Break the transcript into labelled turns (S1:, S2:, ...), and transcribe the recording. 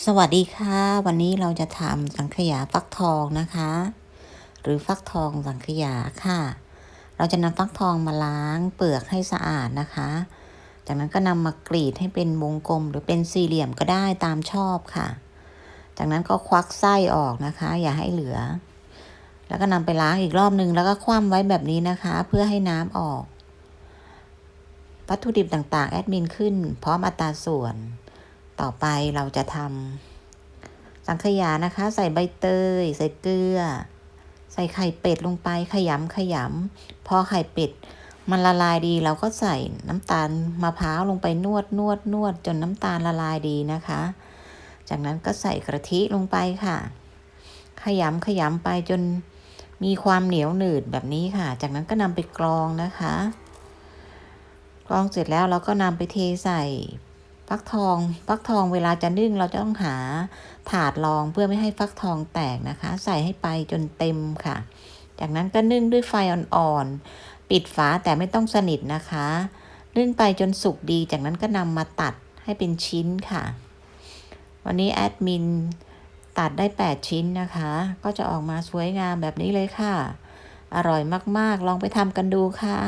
S1: สวัสดีค่ะ วันนี้เราจะทำสังขยาฟักทองนะคะ หรือฟักทองสังขยาค่ะ เราจะนำฟักทองมาล้างเปลือกให้สะอาดนะคะ จากนั้นก็นำมากรีดให้เป็นวงกลมหรือเป็นสี่เหลี่ยมก็ได้ตามชอบค่ะ จากนั้นก็ควักไส้ออกนะคะ อย่าให้เหลือ แล้วก็นำไปล้างอีกรอบนึงแล้วก็คว่ำไว้แบบนี้นะคะ เพื่อให้น้ำออกวัตถุดิบต่างๆ แอดมินขึ้น พร้อมอัตราส่วน ต่อไปเราจะทำสังขยานะคะ ใส่ใบเตย ใส่เกลือ ใส่ไข่เป็ดลงไปขยำขยำพอไข่เป็ด มันละลายดีเราก็ใส่น้ำตาลมะพร้าวลงไปนวดนวดนวดจนน้ำตาลละลายดีนะคะ จากนั้นก็ใส่กะทิลงไปค่ะ ขยำขยำไปจนมีความเหนียวหนืดแบบนี้ค่ะ จากนั้นก็นำไปกรองนะคะ กรองเสร็จแล้วเราก็นำไปเทใส่ ฟักทอง ฟักทองเวลาจะนึ่งเราจะต้องหาถาดรองเพื่อไม่ให้ฟักทองแตกนะคะ ใส่ให้ไปจนเต็มค่ะ จากนั้นก็นึ่งด้วยไฟอ่อนๆ ปิดฝาแต่ไม่ต้องสนิทนะคะ นึ่งไปจนสุกดี จากนั้นก็นำมาตัดให้เป็นชิ้นค่ะ วันนี้แอดมินตัดได้ 8 ชิ้นนะคะ ก็จะออกมาสวยงามแบบนี้เลยค่ะ อร่อยมากๆ ลองไปทำกันดูค่ะ